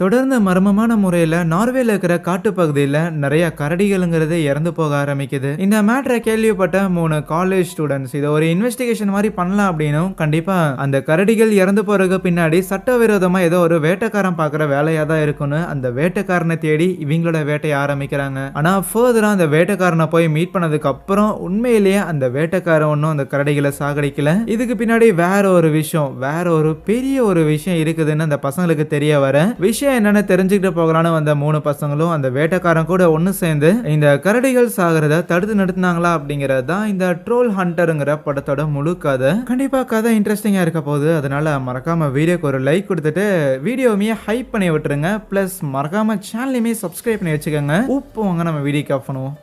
தொடர்ந்து மர்மமான முறையில் நார்வேல இருக்கிற காட்டு பகுதியில் நிறைய கரடிகளுங்கிறது இறந்து போக ஆரம்பிக்குது. இந்த மேட்ரை கேள்விப்பட்ட மூணு காலேஜ் ஸ்டூடெண்ட்ஸ் இதை ஒரு இன்வெஸ்டிகேஷன் மாதிரி பண்ணலாம் அப்படின்னும் கண்டிப்பா அந்த கரடிகள் இறந்து போறதுக்கு பின்னாடி சட்டவிரோதமா ஏதோ ஒரு வேட்டைக்காரன் பார்க்குற வேலையா தான் இருக்கும்னு அந்த வேட்டைக்காரனை தேடி இவங்களோட வேட்டையை ஆரம்பிக்கிறாங்க. ஆனா ஃபர்தரா அந்த வேட்டைக்காரனை போய் மீட் பண்ணதுக்கு அப்புறம் உண்மையிலேயே அந்த வேட்டைக்காரன் ஒன்றும் அந்த கரடிகளை சாகடிக்கல. இதுக்கு பின்னாடி வேற ஒரு விஷயம் வேற ஒரு பெரிய ஒரு விஷயம் இருக்குதுன்னு அந்த பசங்களுக்கு தெரிய வர விஷயம் என்னன்னு தெரிஞ்சுக்கிட்டு போகலான்னு வந்த மூணு பசங்களும் அந்த வேட்டைக்காரன் கூட ஒன்று சேர்ந்து இந்த கரடிகள் சாகிறத தடுத்து நிறுத்தினாங்களா அப்படிங்கிறது தான் இந்த ட்ரோல் ஹண்டருங்கிற படத்தோட முழு கதை. கண்டிப்பாக கதை இன்ட்ரெஸ்டிங்காக இருக்க போகுது. அதனால மறக்காம வீடியோக்கு ஒரு லைக் கொடுத்துட்டு வீடியோவுமே ஹைப் பண்ணி விட்டுருங்க. ப்ளஸ் மறக்காம சேனலையுமே சப்ஸ்கிரைப் பண்ணி வச்சுக்கோங்க. உப்பு வாங்க நம்ம வீடியோ கேப் பண்ணுவோம்.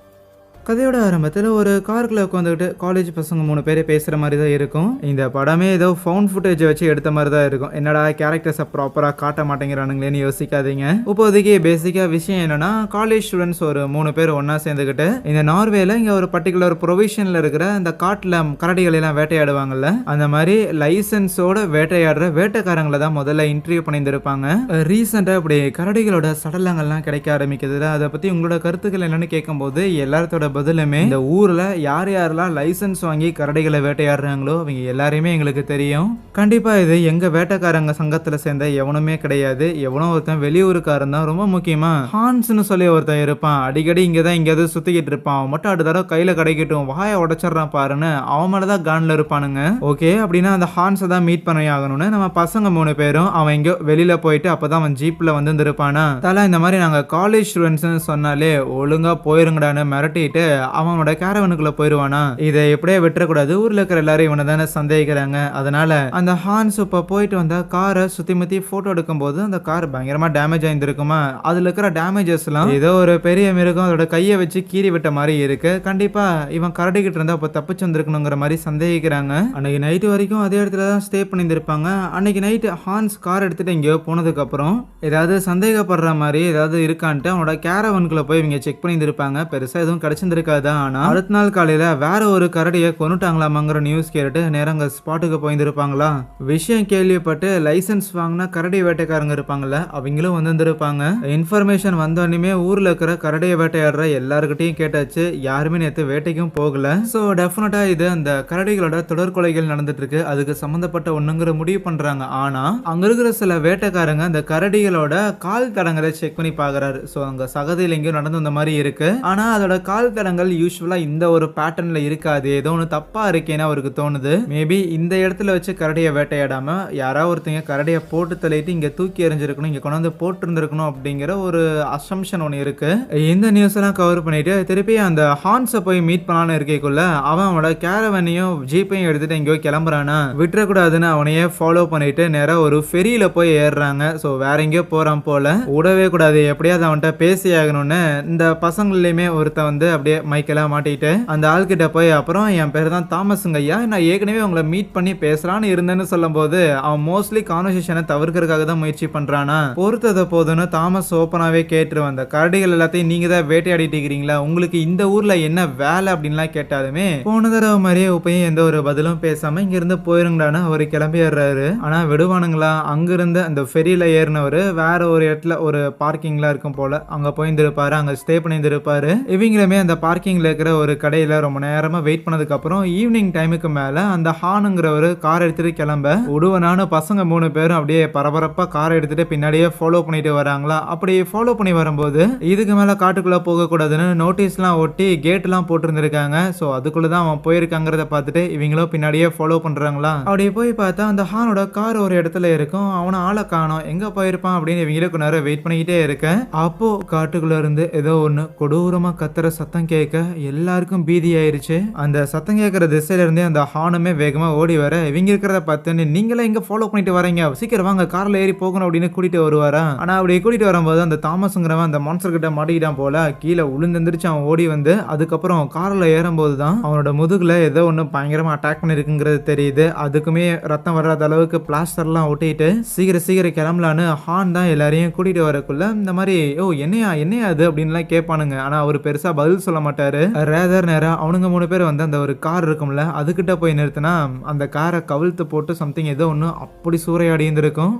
கதையோட ஆரம்பத்தில் ஒரு காருக்குள்ள உட்காந்துக்கிட்டு காலேஜ் பசங்க மூணு பேர் பேசுகிற மாதிரி தான் இருக்கும். இந்த படமே ஏதோ ஃபவுண்ட் ஃபுட்டேஜ் வச்சு எடுத்த மாதிரி தான் இருக்கும். என்னடா கேரக்டர்ஸை ப்ராப்பராக காட்ட மாட்டேங்கிறானுங்களேன்னு யோசிக்காதீங்க. இப்போதைக்கு பேசிக்காக விஷயம் என்னன்னா காலேஜ் ஸ்டூடெண்ட்ஸ் ஒரு மூணு பேர் ஒன்றா சேர்ந்துக்கிட்டு இந்த நார்வேல இங்கே ஒரு பர்டிகுலர் ப்ரொவிஷனில் இருக்கிற இந்த காட்டில் கரடிகளெல்லாம் வேட்டையாடுவாங்கல்ல அந்த மாதிரி லைசன்ஸோட வேட்டையாடுற வேட்டைக்காரங்களை தான் முதல்ல இன்டர்வியூ பண்ணியிருந்திருப்பாங்க. ரீசெண்டாக இப்படி கரடிகளோட சடலங்கள்லாம் கிடைக்க ஆரம்பிக்குதுல அதை பற்றி உங்களோட கருத்துக்கள் என்னன்னு கேட்கும்போது எல்லாத்தோட பதிலுமே இந்த ஊர்ல யார் யாரெல்லாம் லைசன்ஸ் வாங்கி கரடிகளை வேட்டையாடுறாங்களோ அவங்க எல்லாரையுமே எங்களுக்கு தெரியும். கண்டிப்பா இது எங்க வேட்டைக்காரங்க சங்கத்துல சேர்ந்த எவனுமே கிடையாது. எவனோ ஒருத்தன் வெளியூருக்காரன் தான் ரொம்ப முக்கியமா. ஹான்ஸ்னு சொல்லி ஒருத்தன் இருப்பான். அடிக்கடி இங்கே தான் எங்கேயாவது சுத்திக்கிட்டு இருப்பான். அவன் மட்டும் அடுத்த தடவை கையில கிடைக்கட்டும். வாயை உடைச்சிடுறான் பாருன்னு அவன் மேலதான் கான்ல இருப்பானுங்க. ஓகே அப்படின்னா அந்த ஹான்ஸை தான் மீட் பண்ணி ஆகணும்னு நம்ம பசங்க மூணு பேரும் அவன் எங்கேயோ வெளியில போயிட்டு அப்பதான் அவன் ஜீப்ல வந்து இருப்பானா தலை இந்த மாதிரி நாங்க காலேஜ் ஸ்டூடெண்ட்ஸ்னு சொன்னாலே ஒழுங்கா போயிருங்கடான்னு மிரட்டிட்டு அவனோட கேரவனுக்குள்ள போயிருவானா? இதை எப்படியே விட்டுறக்கூடாது. ஊர்ல இருக்கிற எல்லாரும் இவனை தானே சந்தேகிக்கிறாங்க. அதனால அந்த ஹான்ஸ் இப்ப போயிட்டு வந்த காரை சுத்தி முத்தி போட்டோ எடுக்கும்போது அந்த கார் பயங்கரமா டேமேஜ் ஆயிருந்திருக்குமா? அதுல இருக்கிற டேமேஜஸ் எல்லாம் ஏதோ ஒரு பெரிய மிருகம் அதோட கையை வச்சு கீறி விட்ட மாதிரி இருக்கு. கண்டிப்பா இவன் கரடிக்கிட்டு இருந்தா அப்ப தப்பிச்சு வந்திருக்கணுங்கிற மாதிரி சந்தேகிக்கிறாங்க. அன்னைக்கு நைட்டு வரைக்கும் அதே இடத்துல தான் ஸ்டே பண்ணியிருந்திருப்பாங்க. அன்னைக்கு நைட்டு ஹான்ஸ் கார் எடுத்துட்டு எங்கேயோ போனதுக்கு அப்புறம் ஏதாவது சந்தேகப்படுற மாதிரி ஏதாவது இருக்கான்ட்டு அவனோட கேரவனுக்குள்ள போய் இவங்க செக் பண்ணியிருந்திருப்பாங்க. பெருசா எதுவும் கிடைச்சிருந்திருக்காது ஆனா அடுத்த நாள் காலையில வேற ஒரு கரடியை கொண்டுட்டாங்களாமாங்கிற நியூஸ் கேட்டுட்டு நேரம் ஸ்பாட்டுக்கு போயிருந்திருப்பாங்களா விஷயம் கேள்விப்பட்டு லைசன்ஸ் வாங்கினா கரடி வேட்டைக்காரங்க இருப்பாங்கல்ல அவங்களும் வந்திருப்பாங்க இன்ஃபர்மேஷன் வந்தோடனே ஊர்ல இருக்கிற கரடியை வேட்டையாடுற எல்லாருக்கிட்டையும் கேட்டாச்சு. யாருமே நேற்று வேட்டைக்கும் போகல. ஸோ டெஃபினட்டா இது அந்த கரடிகளோட தொடர்கொலைகள் நடந்துட்டு இருக்கு அதுக்கு சம்மந்தப்பட்ட ஒண்ணுங்கிற முடிவு பண்றாங்க. ஆனா அங்க இருக்கிற சில வேட்டைக்காரங்க அந்த கரடிகளோட கால் தடங்களை செக் பண்ணி பாக்குறாரு. ஸோ அங்க சகதியில் எங்கேயோ நடந்து வந்த மாதிரி இருக்கு. ஆனா அதோட கால் தடங்கள் யூஸ்வலா இந்த ஒரு பேட்டர்னில் இருக்காது. ஏதோ ஒன்று தப்பாக இருக்கேன்னு அவருக்கு தோணுது. மேபி இந்த இடத்துல வச்சு கரடியை வேட்டையாடாமல் யாராவது ஒருத்தங்க கரடியை போட்டு தள்ளிட்டு இங்கே தூக்கி எறிஞ்சிருக்கணும் இங்கே கொண்டாந்து போட்டிருந்திருக்கணும் அப்படிங்கிற ஒரு அசம்ஷன் ஒன்று இருக்குது இந்த நியூஸ்லாம் கவர் பண்ணிவிட்டு திருப்பி அந்த ஹான்ஸை போய் மீட் பண்ணலான்னு இருக்கைக்குள்ள அவன் அவனோட கேரவனையும் ஜீப்பையும் எடுத்துட்டு எங்கேயோ கிளம்புறானா? விட்டுறக்கூடாதுன்னு அவனையே ஃபாலோ பண்ணிட்டு நேராக ஒரு ஃபெரியில் போய் ஏறுறாங்க. ஸோ வேற எங்கேயோ போகிறான் போல். விடவே கூடாது. எப்படியாவது அவன்கிட்ட பேசி ஆகணும்னு இந்த பசங்கள்லையுமே ஒருத்தன் வந்து அப்படியே மைக்கெல்லாம் மாட்டிட்டு அந்த ஆள்கிட்ட போய் அப்புறம் என் பேர் தான் தாமஸுங்க ஐயா நான் ஏற்கனவே உங்களை மீட் பண்ணி பேசலான்னு இருந்தேன்னு சொல்லும்போது அவன் மோஸ்ட்லி கான்வர்சேஷனை தவிர்க்கிறதுக்காக தான் முயற்சி பண்றானா? பொறுத்தத போதுன்னு தாமஸ் ஓப்பனாவே கேட்டு வந்த கரடிகள் எல்லாத்தையும் நீங்க தான் வேட்டையாடிட்டு இருக்கிறீங்களா? உங்களுக்கு இந்த ஊர்ல என்ன வேலை அப்படின்லாம் கேட்டாலுமே போன தடவை மாதிரியே உப்பையும் எந்த ஒரு பதிலும் பேசாம இங்க இருந்து போயிருங்களான்னு அவர் கிளம்பிடுறாரு. ஆனா விடுவானுங்களா? அங்கிருந்து அந்த ஃபெரியில ஏறினவர் வேற ஒரு இடத்துல ஒரு பார்க்கிங்ல இருக்கும் போல அங்க போயிருந்திருப்பாரு அங்க ஸ்டே பண்ணியிருந்திருப்பாரு. இவங்களுமே அந்த பார்க்கிங்ல இருக்கிற ஒரு கடையில ரொம்ப நேரமா வெயிட் பண்ணதுக்கு அப்புறம் ஈவினிங் டைமுக்கு மேல அந்த ஹானுங்கிறவர் கார் எடுத்துட்டு கிளம்ப. உடுவனான பசங்க மூணு பேரும் அப்படியே பரபரப்பா கார் எடுத்துட்டு பின்னாடியே ஃபாலோ பண்ணிட்டு வராங்களா? அப்படி ஃபாலோ பண்ணி வரும்போது இதுக்கு மேல காட்டுக்குள்ள போகக்கூடாதுன்னு நோட்டீஸ்லாம் ஒட்டி கேட்லாம் போட்டிருந்துருக்காங்க. ஸோ அதுக்குள்ளே தான் அவன் போயிருக்காங்கிறத பார்த்துட்டு இவங்களும் பின்னாடியே ஃபாலோ பண்றாங்களா? அப்படி போய் பார்த்தா அந்த ஹானோட கார் ஒரு இடத்துல இருக்கும். அவனை ஆளை காணோம். எங்க போயிருப்பான் அப்படின்னு இவங்களுக்கு நேரம் வெயிட் பண்ணிக்கிட்டே இருக்கேன். அப்போ காட்டுக்குள்ள இருந்து ஏதோ ஒன்று கொடூரமா கத்துற சத்தம் கேட்க எல்லாருக்கும் பீதி ஆயிருச்சு. அந்த சத்தம் கேட்குற திசையில இருந்தே அந்த ஹானுமே வேகமா ஓடி வர இவங்க இருக்கிறத பார்த்துன்னு நீங்களே எங்க ஃபாலோ பண்ணிட்டு வரீங்க. சீக்கிரம் வாங்க கார்ல ஏறி போகணும் அப்படின்னு கூட்டிட்டு வருவாரா? ஆனா அப்படி கூட்டிட்டு வரும்போது அந்த தாமஸ்ங்கிறவன் அந்த மான்சர் கிட்ட மாட்டிக்கிட்டான் போல கீழே உளுந்தெந்திரிச்சு அவன் ஓடி வந்து அதுக்கப்புறம் கார்ல ஏறும்போது தான் அவனோட முதுகுல ஏதோ ஒன்று பயங்கரமா அட்டாக் பண்ணிருக்குங்கிறது தெரியுது. அதுக்குமே ரத்தம் வராத அளவுக்கு பிளாஸ்டர்லாம் ஒட்டிட்டு சீக்கிரம் சீக்கிரம் கிளம்பலான்னு ஹான் தான் எல்லாரையும் கூட்டிட்டு வரக்குள்ள இந்த மாதிரி ஓ என்னையா என்னையா அது அப்படின்லாம் கேட்பானுங்க. ஆனா அவர் பெருசா பதில் சொல்ல மாட்டாரு. ரேதர் நேரம் அவனுங்க மூணு பேர் வந்து அந்த ஒரு கார் இருக்கும்ல அதுகிட்ட போய் நிறுத்தினா அந்த காரை கவிழ்த்து போட்டு சம்திங் ஏதோ ஒன்று அப்படி சூறையாடி இருந்திருக்கும்.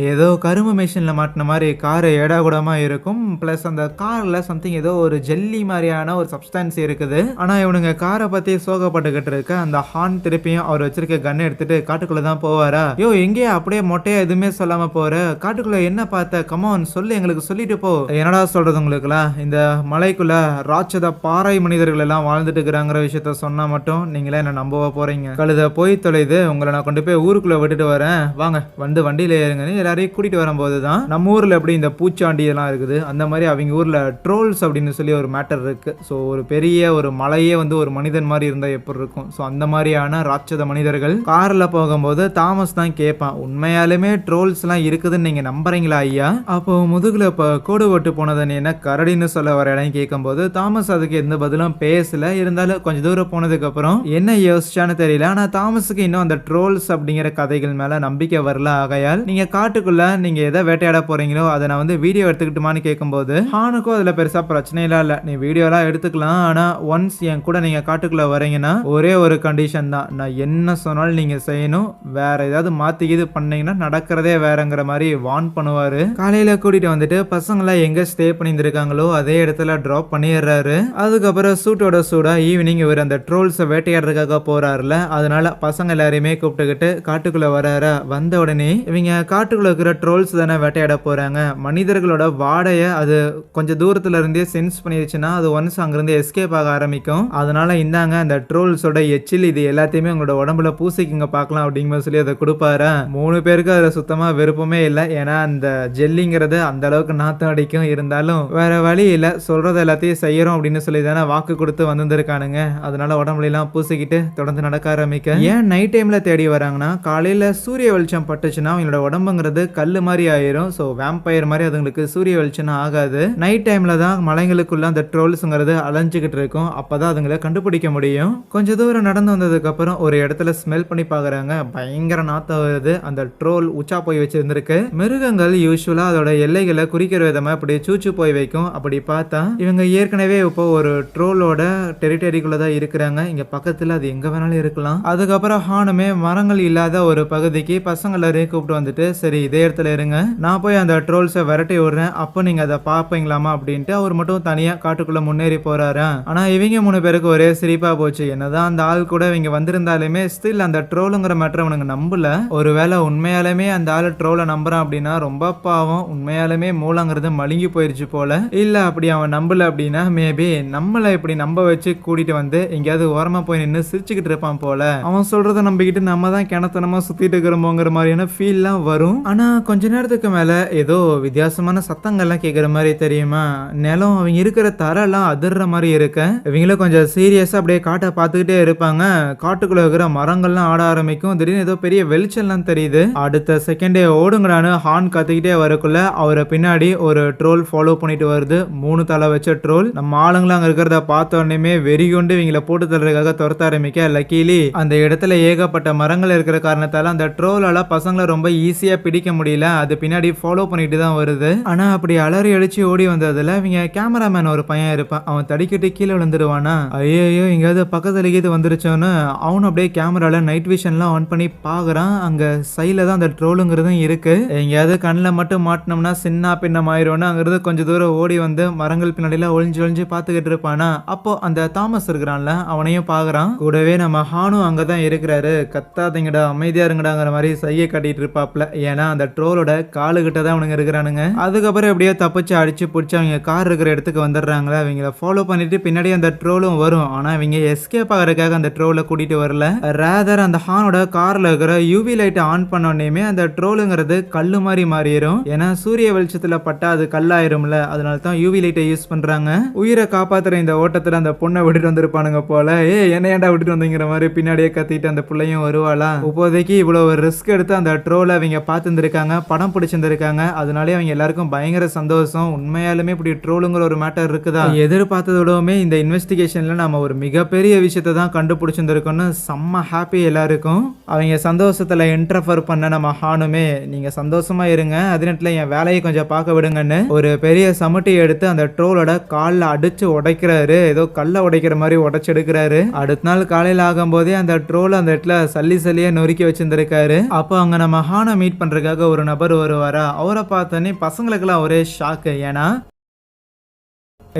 ஏதோ கரும்பு மிஷினில் மாட்டின மாதிரி கார் ஏடா இருக்கும். ப்ளஸ் அந்த காரில் சம்திங் ஏதோ ஒரு ஜெல்லி மாதிரியான ஒரு சப்ஸ்டான்ஸ் இருக்குது. ஆனால் இவனுங்க காரை பற்றி சோகப்பட்டுக்கிட்டு இருக்க அந்த ஹார்ன் திருப்பியும் அவர் வச்சிருக்க கன் எடுத்துட்டு காட்டுக்குள்ளே தான் போவாரா? யோ எங்கேயே அப்படியே மொட்டையாக எதுவுமே சொல்லாமல் போகிற காட்டுக்குள்ளே என்ன பார்த்த? கமான் சொல்லு எங்களுக்கு சொல்லிட்டு போ. என்னடா சொல்றது உங்களுக்குலாம் இந்த மலைக்குள்ளே ராட்சத பாறை மனிதர்கள் எல்லாம் வாழ்ந்துட்டு இருக்கிறாங்கிற விஷயத்த சொன்னால் மட்டும் நீங்களே என்ன நம்பவா போகிறீங்க கழுத போய் தொலைது உங்களை நான் கொண்டு போய் ஊருக்குள்ளே விட்டுட்டு வரேன். வாங்க வந்து வண்டியில் ஏறுங்கன்னு எல்லாரையும் கூட்டிட்டு வரும்போது தான் நம்ம ஊர்ல எப்படி இந்த பூச்சாண்டி எல்லாம் இருக்குது அந்த மாதிரி அவங்க ஊர்ல ட்ரோல்ஸ் அப்படின்னு சொல்லி ஒரு மேட்டர் இருக்கு. ஸோ ஒரு பெரிய ஒரு மலையே வந்து ஒரு மனிதன் மாதிரி இருந்தா எப்படி இருக்கும்? ஸோ அந்த மாதிரியான ராட்சத மனிதர்கள் கார்ல போகும்போது தாமஸ் தான் கேட்பான் உண்மையாலுமே ட்ரோல்ஸ் எல்லாம் இருக்குதுன்னு நீங்க நம்புறீங்களா ஐயா? அப்போ முதுகுல இப்போ கோடு ஓட்டு போனதை நீ என்ன கரடின்னு சொல்ல வர இடம் கேட்கும்போது தாமஸ் அதுக்கு எந்த பதிலும் பேசல. இருந்தாலும் கொஞ்ச தூரம் போனதுக்கு அப்புறம் என்ன யோசிச்சான்னு தெரியல. ஆனா தாமஸுக்கு இன்னும் அந்த ட்ரோல்ஸ் அப்படிங்கிற கதைகள் மேல நம்பிக்கை வரல. ஆகையால் நீங்க காட்டுக்குள்ள நீங்க எதை வேட்டையாட போறீங்களோ அதை நான் வந்து வீடியோ எடுத்துக்கிட்டுமான்னு கேட்கும்போது ஹானுக்கும் அதுல பெருசா பிரச்சனை எல்லாம் இல்ல. நீ வீடியோலாம் எடுத்துக்கலாம். ஆனா ஒன்ஸ் என் கூட நீங்க காட்டுக்குள்ள வரீங்கன்னா ஒரே ஒரு கண்டிஷன் தான். நான் என்ன சொன்னாலும் நீங்க செய்யணும். வேற ஏதாவது மாத்தி இது பண்ணீங்கன்னா நடக்கிறதே வேறங்கிற மாதிரி வார்ன் பண்ணுவாரு. காலையில கூட்டிட்டு வந்துட்டு பசங்களாம் எங்க ஸ்டே பண்ணியிருந்திருக்காங்களோ அதே இடத்துல டிராப் பண்ணிடுறாரு. அதுக்கப்புறம் சூட்டோட சூடா ஈவினிங் இவர் அந்த ட்ரோல்ஸை வேட்டையாடுறதுக்காக போறாருல அதனால பசங்க எல்லாரையுமே கூப்பிட்டுக்கிட்டு காட்டுக்குள்ள வராரா? வந்த உடனே இவங்க காட்டுக்குள்ள இருக்கிற ட்ரோல்ஸ் தானே வேட்டையாட போகிறாங்க மனிதர்களோட வாடையை அது கொஞ்சம் தூரத்தில் இருந்தே சென்ஸ் பண்ணிருச்சுன்னா அது ஒன்ஸ் அங்கேருந்து எஸ்கேப் ஆக ஆரம்பிக்கும். அதனால இந்தாங்க அந்த ட்ரோல்ஸோட எச்சில் இது எல்லாத்தையுமே உங்களோட உடம்புல பூசிக்கிங்க பார்க்கலாம் அப்படிங்கிற சொல்லி அதை கொடுப்பாரு. மூணு பேருக்கு அதில் சுத்தமாக விருப்பமே இல்லை. ஏன்னா அந்த ஜெல்லிங்கிறது அந்த அளவுக்கு நாத்தம் அடிக்கும். இருந்தாலும் வேற வழி இல்லை. சொல்றது எல்லாத்தையும் செய்யறோம் அப்படின்னு சொல்லி தானே வாக்கு கொடுத்து வந்திருக்கானுங்க அதனால உடம்புலாம் பூசிக்கிட்டு தொடர்ந்து நடக்க ஆரம்பிக்க. ஏன் நைட் டைம்ல தேடி வராங்கன்னா காலையில சூரிய வெளிச்சம் பட்டுச்சுன்னா அவங்களோட உடம்புங்கிறது கல்லு மாதிரி ஆயிரும். ஸோ வேம்பயர் மாதிரி அதுங்களுக்கு சூரிய வெளிச்சம் ஆகாது. நைட் டைம்ல தான் மலைங்களுக்குள்ள அந்த ட்ரோல்ஸுங்கிறது அலைஞ்சுக்கிட்டு இருக்கும். அப்பதான் அதுங்களை கண்டுபிடிக்க முடியும். கொஞ்ச தூரம் நடந்து வந்ததுக்கு அப்புறம் ஒரு இடத்துல ஸ்மெல் பண்ணி பாக்குறாங்க. பயங்கர நாத்தம் வருது. அந்த ட்ரோல் உச்சா போய் வச்சிருந்திருக்கு. மிருகங்கள் யூஸ்வலா அதோட எல்லைகளை குறிக்கிற விதமா அப்படி சூச்சு போய் வைக்கும். அப்படி பார்த்தா இவங்க ஏற்கனவே இப்போ ஒரு ட்ரோலோட டெரிட்டரிக்குள்ள தான் இருக்கிறாங்க. இங்க பக்கத்துல அது எங்க வேணாலும் இருக்கலாம். அதுக்கப்புறம் ஹானுமே மரங்கள் இல்லாத ஒரு பகுதிக்கு பசங்க எல்லாரையும் கூப்பிட்டு வந்துட்டு சரி இதே இடத்துல இருங்க. நான் போய் அந்த ட்ரோல்ஸை விரட்டி விடுறேன். அப்போ நீங்கள் அதை பார்ப்பீங்களாமா அப்படின்ட்டு அவர் மட்டும் தனியாக காட்டுக்குள்ளே முன்னேறி போகிறாரு ஆனால் இவங்க மூணு பேருக்கு ஒரே சிரிப்பாக போச்சு. என்னதான் அந்த ஆள் கூட இவங்க வந்திருந்தாலுமே ஸ்டில் அந்த ட்ரோலுங்கிற மேட்ரு அவனுக்கு நம்பல. ஒருவேளை உண்மையாலுமே அந்த ஆள் ட்ரோலை நம்புறான் அப்படின்னா ரொம்ப பாவம். உண்மையாலுமே மூலங்கிறது மழுங்கி போயிருச்சு போல. இல்லை அப்படி அவன் நம்பல அப்படின்னா மேபி நம்மளை இப்படி நம்ப வச்சு கூட்டிட்டு வந்து எங்கேயாவது ஓரமாக போய் நின்று சிரிச்சுக்கிட்டு இருப்பான் போல. அவன் சொல்கிறத நம்பிக்கிட்டு நம்ம தான் கிணத்தனமாக சுற்றிட்டு இருக்கிறோமோங்கிற மாதிரியான ஃபீல்லாம் வரும். ஆனால் கொஞ்ச நேரத்துக்கு மேலே ஏதோ வித்தியாசமான சத்தங்கள்லாம் கேட்குற மாதிரி தெரியுமா? நிலம் அவங்க இருக்கிற தரெல்லாம் அதிர்ற மாதிரி இருக்க. இவங்களும் கொஞ்சம் சீரியஸாக அப்படியே காட்டை பார்த்துக்கிட்டே இருப்பாங்க. காட்டுக்குள்ளே இருக்கிற மரங்கள்லாம் ஆட ஆரம்பிக்கும். திடீர்னு ஏதோ பெரிய வெளிச்சம்லாம் தெரியுது. அடுத்த செகண்டே ஓடுங்கடான்னு ஹார்ன் கத்திக்கிட்டே வரக்குள்ள அவரை பின்னாடி ஒரு ட்ரோல் ஃபாலோ பண்ணிட்டு வருது. மூணு தலை வச்ச ட்ரோல் நம்ம ஆளுங்களாம் அங்கே இருக்கிறத பார்த்த உடனே வெறி கொண்டு இவங்கள போட்டு தள்ளுறதுக்காக துரத்த ஆரம்பிக்க. லக்கீலி அந்த இடத்துல ஏகப்பட்ட மரங்கள் இருக்கிற காரணத்தால் அந்த ட்ரோலால் பசங்களை ரொம்ப ஈஸியாக பிடிக்க முடியல. அது பின்னாடி ஃபாலோ பண்ணிட்டு தான் வருது. ஆனா அப்படி அலறி அடிச்சு ஓடி வந்ததுல இவங்க கேமராமேன் ஒரு பையன் இருப்பான். அவன் தடிக்கிட்டு கீழே விழுந்துருவானா ஐயோ எங்கேயாவது பக்கத்துல கீது வந்துருச்சோன்னு அவனும் அப்படியே கேமரால நைட் விஷன்லாம் ஆன் பண்ணி பாக்குறான். அங்க சைடில் தான் அந்த ட்ரோலுங்கிறதும் இருக்கு. எங்கேயாவது கண்ணில் மட்டும் மாட்டினோம்னா சின்ன பின்னம் ஆயிரும்னு அங்கிருந்து கொஞ்சம் தூரம் ஓடி வந்து மரங்கள் பின்னாடிலாம் ஒளிஞ்சு ஒளிஞ்சு பார்த்துக்கிட்டு இருப்பானா? அப்போ அந்த தாமஸ் இருக்கிறான்ல அவனையும் பார்க்குறான் கூடவே நம்ம ஹானும் அங்கே தான் இருக்கிறாரு. கத்தாதீங்கடா அமைதியா இருங்கடாங்கிற மாதிரி சையை காட்டிட்டு இருப்பாப்ல. ஏன்னா அந்த ட்ரோலோட காலுகிட்ட தான் அவனுங்க இருக்கிறானுங்க. அதுக்கப்புறம் எப்படியோ தப்பிச்சு அடிச்சு பிடிச்சி அவங்க கார் இருக்கிற இடத்துக்கு வந்துடுறாங்களே அவங்கள ஃபாலோ பண்ணிட்டு பின்னாடி அந்த ட்ரோலும் வரும். ஆனா இவங்க எஸ்கேப் ஆகிறதுக்காக அந்த ட்ரோலை கூட்டிட்டு வரல. ரேதர் அந்த ஹானோட கார்ல இருக்கிற யூவி லைட்டை ஆன் பண்ண உடனேயுமே அந்த ட்ரோலுங்கிறது கல்லு மாதிரி மாறிடும் ஏன்னா சூரிய வெளிச்சத்துல பட்டா அது கல்லாயிரும்ல அதனால தான் யூவி லைட்டை யூஸ் பண்றாங்க. உயிரை காப்பாத்துற இந்த ஓட்டத்துல அந்த பொண்ணை விட்டுட்டு வந்திருப்பானுங்க போல. ஏ என்ன ஏன்டா விட்டுட்டு வந்தீங்கிற மாதிரி பின்னாடியே கத்திட்டு அந்த பிள்ளையும் வருவாளா இப்போதைக்கு இவ்வளவு ஒரு ரிஸ்க் எடுத்து அந்த ட்ரோலை அவங்க பார்த்து பார்த்துருந்துருக்காங்க படம் பிடிச்சிருந்திருக்காங்க. அதனாலே அவங்க எல்லாருக்கும் பயங்கர சந்தோஷம். உண்மையாலுமே இப்படி ட்ரோலுங்கிற ஒரு மேட்டர் இருக்குதா? எதிர்பார்த்ததோடவுமே இந்த இன்வெஸ்டிகேஷன்ல நம்ம ஒரு மிகப்பெரிய விஷயத்தை தான் கண்டுபிடிச்சிருந்திருக்கோம்னு செம்ம ஹாப்பி எல்லாருக்கும். அவங்க சந்தோஷத்துல இன்டர்ஃபர் பண்ண நம்ம ஹானுமே நீங்க சந்தோஷமா இருங்க. அதே நேரத்தில் என் வேலையை கொஞ்சம் பார்க்க விடுங்கன்னு ஒரு பெரிய சமட்டி எடுத்து அந்த ட்ரோலோட காலில் அடிச்சு உடைக்கிறாரு. ஏதோ கல்லை உடைக்கிற மாதிரி உடைச்சு எடுக்கிறாரு. அடுத்த நாள் காலையில் ஆகும்போதே அந்த ட்ரோல் அந்த இடத்துல சல்லி சல்லியாக நொறுக்கி வச்சிருந்திருக்காரு. அப்போ அங்க நம்ம ஹானை மீட் பண்ணுற பண்றதுக்காக ஒரு நபர் வருவாரா? அவரை பார்த்தோன்னே பசங்களுக்கெல்லாம் ஒரே ஷாக்கு ஏன்னா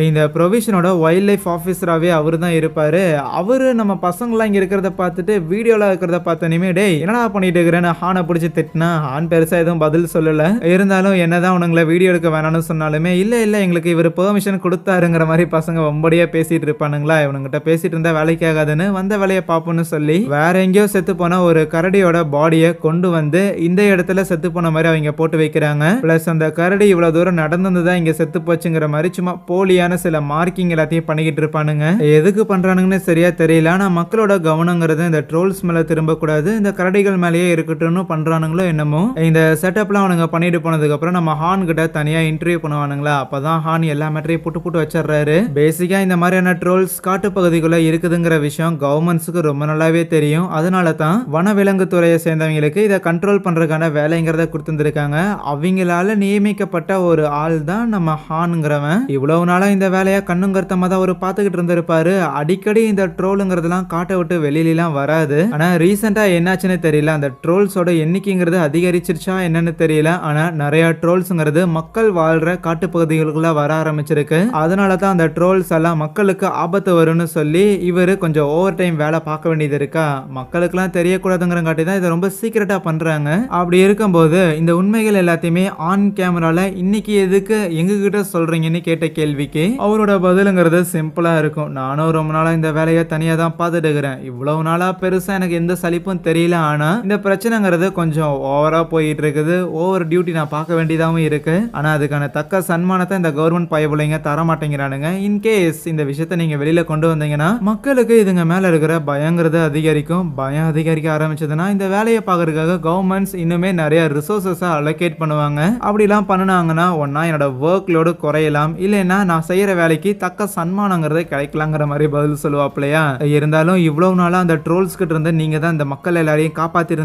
இந்த ப்ரொவிஷனோட வைல்ட் லைஃப் ஆஃபீஸராகவே அவர் தான் இருப்பார். அவர் நம்ம பசங்களாம் இங்கே இருக்கிறத பார்த்துட்டு வீடியோவில் இருக்கிறத பார்த்தோன்னே டே என்னடா பண்ணிட்டு இருக்கிறேன்னு ஹானை பிடிச்சி திட்டினா? ஹான் பெருசாக எதுவும் பதில் சொல்லலை. இருந்தாலும் என்னதான் உனங்களை வீடியோ எடுக்க வேணாம்னு சொன்னாலுமே இல்லை இல்லை எங்களுக்கு இவர் பெர்மிஷன் கொடுத்தாருங்கிற மாதிரி பசங்க ரொம்படியாக பேசிட்டு இருப்பானுங்களா? இவனுங்கிட்ட பேசிட்டு இருந்தால் வேலைக்கு ஆகாதுன்னு வந்த வேலையை பார்ப்போம்னு சொல்லி வேற எங்கேயோ செத்து போன ஒரு கரடியோட பாடியை கொண்டு வந்து இந்த இடத்துல செத்து போன மாதிரி அவங்க போட்டு வைக்கிறாங்க. ப்ளஸ் அந்த கரடி இவ்வளோ தூரம் நடந்து தான் இங்கே செத்து போச்சுங்கிற மாதிரி சும்மா போலியான சில மார்க்கிங் எல்லாத்தையும் பண்ணிக்கிட்டு இருப்பானுங்க. எதுக்கு பண்றானுங்கன்னு சரியா தெரியல. ஆனால் மக்களோட கவனங்கிறது இந்த ட்ரோல்ஸ் மேல திரும்பக்கூடாது. இந்த கரடிகள் மேலேயே இருக்கட்டும்னு பண்றானுங்களோ என்னமோ. இந்த செட்டப்லாம் அவனுங்க பண்ணிட்டு போனதுக்கு அப்புறம் நம்ம ஹான் கிட்ட தனியா இன்டர்வியூ பண்ணுவானுங்களா? அப்பதான் ஹான் எல்லா மேட்டரையும் புட்டு புட்டு வச்சிடுறாரு. பேசிக்கா இந்த மாதிரியான ட்ரோல்ஸ் காட்டு பகுதிக்குள்ள இருக்குதுங்கிற விஷயம் கவர்மெண்ட்ஸுக்கு ரொம்ப நல்லாவே தெரியும். அதனால தான் வனவிலங்கு துறையை சேர்ந்தவங்களுக்கு இதை கண்ட்ரோல் பண்றதுக்கான வேலைங்கிறத கொடுத்துருக்காங்க அவங்களால நியமிக்கப்பட்ட ஒரு ஆள் தான் நம்ம ஹான்ங்கிறவன் இவ்வளவு நாளா இந்த வேலையை கண்ணுங்கருத்தமாக தான் அவர் பார்த்துக்கிட்டு இருந்திருப்பாரு. அடிக்கடி இந்த ட்ரோலுங்கிறதுலாம் காட்டை விட்டு வெளியிலலாம் வராது. ஆனால் ரீசெண்டாக என்னாச்சுன்னு தெரியல. அந்த ட்ரோல்ஸோட எண்ணிக்கைங்கிறது அதிகரிச்சிருச்சா என்னன்னு தெரியல. ஆனால் நிறைய ட்ரோல்ஸுங்கிறது மக்கள் வாழ்ற காட்டுப்பகுதிகளுக்குள்ள வர ஆரம்பிச்சிருக்கு. அதனால தான் அந்த ட்ரோல்ஸ் எல்லாம் மக்களுக்கு ஆபத்து வரும்னு சொல்லி இவர் கொஞ்சம் ஓவர் டைம் வேலை பார்க்க வேண்டியது இருக்கா? மக்களுக்கெல்லாம் தெரியக்கூடாதுங்கிறங்காட்டி தான் இதை ரொம்ப சீக்கிரட்டாக பண்ணுறாங்க அப்படி இருக்கும்போது இந்த உண்மைகள் எல்லாத்தையுமே ஆன் கேமராவில் இன்னைக்கு எதுக்கு எங்ககிட்ட சொல்கிறீங்கன்னு கேட்ட கேள்விக்கு அவரோட பதிலுங்கிறது சிம்பிளா இருக்கும். நானும் ரொம்ப நாளா இந்த வேலையை தனியா தான் பார்த்துட்டு இருக்கிறேன் இவ்வளவு நாளா பெருசா எனக்கு எந்த சலிப்பும் தெரியல. ஆனா இந்த பிரச்சனைங்கிறது கொஞ்சம் ஓவரா போயிட்டு இருக்குது ஓவர் டியூட்டி நான் பார்க்க வேண்டியதாகவும் இருக்கு. ஆனா அதுக்கான தக்க சன்மானத்தை இந்த கவர்மெண்ட் பயபுள்ளைங்க தர மாட்டேங்கிறானுங்க இன்கேஸ் இந்த விஷயத்தை நீங்க வெளியில கொண்டு வந்தீங்கன்னா மக்களுக்கு இதுங்க மேல இருக்கிற பயங்கிறது அதிகரிக்கும். பயம் அதிகரிக்க ஆரம்பிச்சதுன்னா இந்த வேலையை பார்க்கறதுக்காக கவர்மெண்ட்ஸ் இன்னுமே நிறைய ரிசோர்சஸை அலோகேட் பண்ணுவாங்க. அப்படிலாம் பண்ணுனாங்கன்னா ஒன்னா என்னோட ஒர்க் லோடு குறையலாம். இல்லைன்னா நான் செய்கிற வேலைக்கு தக்க சன்மானங்கிறத கிடைக்கலாங்கிற மாதிரி பதில் சொல்லுவாப்லையா இருந்தாலும் இவ்வளவு நாளாக அந்த ட்ரோல்ஸ் கிட்ட இருந்து நீங்கள் தான் இந்த மக்கள் எல்லாரையும் காப்பாத்தி